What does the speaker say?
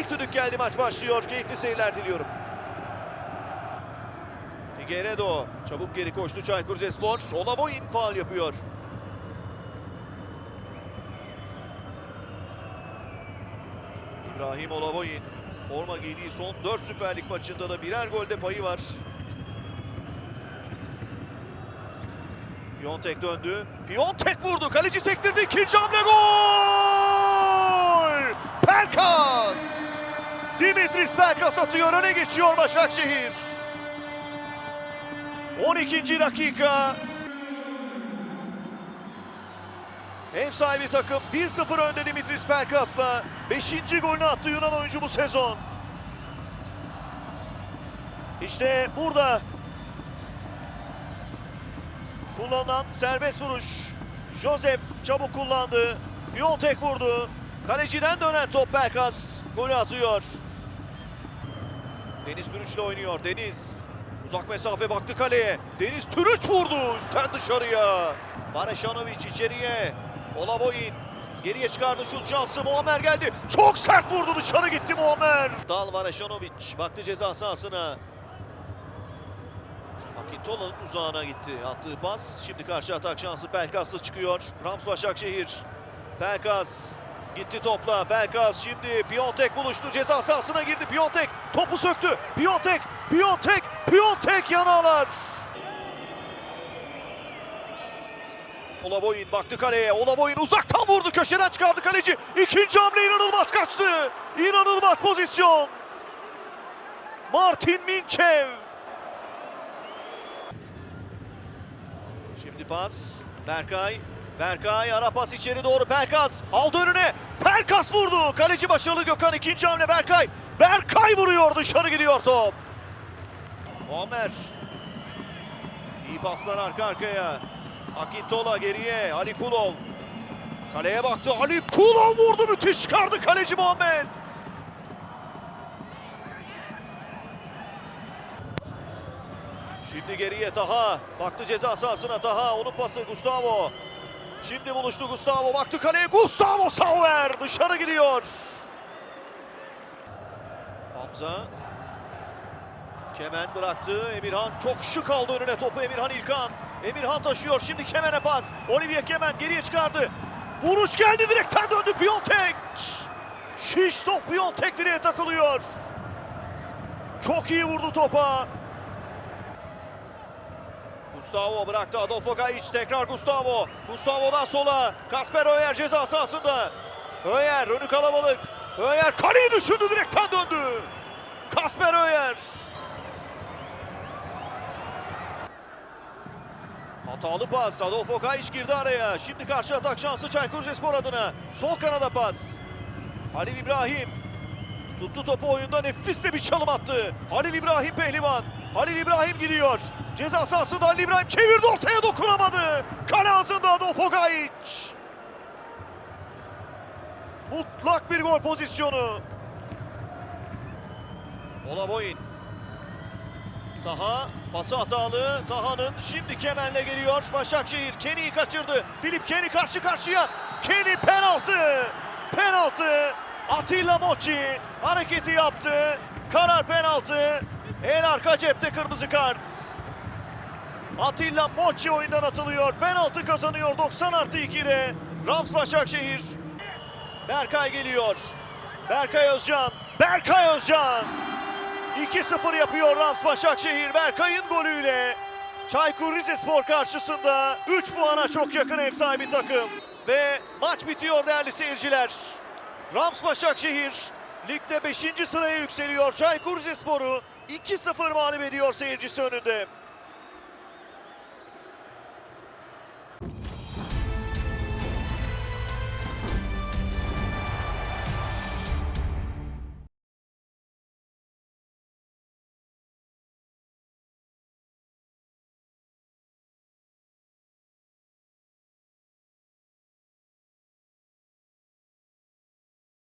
İlk düdük geldi maç başlıyor. Keyifli seyirler diliyorum. Figueiredo çabuk geri koştu Çaykur Rizespor. Olavoyin faal yapıyor. İbrahim Olavoyin forma giydiği son 4 Süper Lig maçında da birer golde payı var. Piontek döndü. Piontek vurdu. Kaleci sektirdi. İkinci hamle gol! Pelkas! Dimitris Pelkas atıyor. Öne geçiyor Başakşehir. 12. dakika. Ev sahibi takım 1-0 önde Dimitris Pelkas'la. 5. golünü attı Yunan oyuncu bu sezon. İşte burada kullanılan serbest vuruş. Josef çabuk kullandı. Piontek vurdu. Kaleciden dönen top Pelkas golü atıyor. Deniz Türüç'le oynuyor. Deniz uzak mesafe baktı kaleye. Deniz Türüç vurdu üstten dışarıya. Bareşanovic içeriye. Olavoyin geriye çıkardı şut şansı. Muammer geldi. Çok sert vurdu dışarı gitti Muammer. Dal Bareşanovic baktı ceza sahasına. Akintola'nın uzağına gitti. Attığı pas. Şimdi karşı atak şansı Pelkas'la çıkıyor. Rams Başakşehir. Pelkas gitti topla. Pelkas şimdi Piontek buluştu. Ceza sahasına girdi. Piontek topu söktü. Piontek, Piontek, Piontek yanağlar. Olavoyin baktı kaleye. Olavoyin uzaktan vurdu. Köşeden çıkardı kaleci. İkinci hamle inanılmaz kaçtı. İnanılmaz pozisyon. Martin Minçev. Şimdi pas. Berkay. Berkay ara pas içeri doğru. Pelkas aldı önüne. Pelkas vurdu. Kaleci başarılı Gökhan. ikinci hamle Berkay. Berkay vuruyor. Dışarı gidiyor top. Muammer. İyi paslar arka arkaya. Akintola geriye. Ali Kulov. Kaleye baktı. Ali Kulov vurdu. Müthiş çıkardı kaleci Muhammed. Şimdi geriye Taha. Baktı ceza sahasına Taha. Onun pası Gustavo. Şimdi buluştu Gustavo. Baktı kaleye. Gustavo Sauer. Dışarı gidiyor. Hamza. Kemen bıraktı. Emirhan çok şık aldı önüne topu Emirhan İlkan. Emirhan taşıyor. Şimdi Kemen'e pas. Olivier Kemen geriye çıkardı. Vuruş geldi direkten döndü Piontek. Şiş top Piontek direğe takılıyor. Çok iyi vurdu topa. Gustavo bıraktı Adolfo Gajic tekrar Gustavo. Gustavo'dan sola Kasper Öyer ceza sahasında. Öyer önü kalabalık. Öyer kaleyi düşündü direkten döndü. Kasper Öyer. Hatalı pas. Adolfo Gajic girdi araya. Şimdi karşı atak şansı Çaykur Rizespor adına. Sol kanada pas. Halil İbrahim. Tuttu topu oyunda nefis de bir çalım attı. Halil İbrahim Pehlivan. Halil İbrahim gidiyor. Ceza sahasında Halil İbrahim çevirdi ortaya dokunamadı. Kale ağzında Adolfo Gajic. Mutlak bir gol pozisyonu. Olavoyin. Taha pası hatalı. Taha'nın şimdi Kemen'le geliyor. Başakşehir Kenny'yi kaçırdı. Filip Kenny karşı karşıya. Kenny penaltı. Penaltı. Atilla Mochi hareketi yaptı. Karar penaltı. El arka cepte kırmızı kart. Atilla Mochi oyundan atılıyor. Penaltı kazanıyor 90 artı 2'de. Rams Başakşehir. Berkay geliyor. Berkay Özcan. Berkay Özcan. 2-0 yapıyor Rams Başakşehir Berkay'ın golüyle. Çaykur Rizespor karşısında 3 puana çok yakın ev sahibi takım. Ve maç bitiyor değerli seyirciler. Rams Başakşehir ligde 5. sıraya yükseliyor. Çaykur Rizespor'u 2-0 mağlup ediyor seyircisi önünde.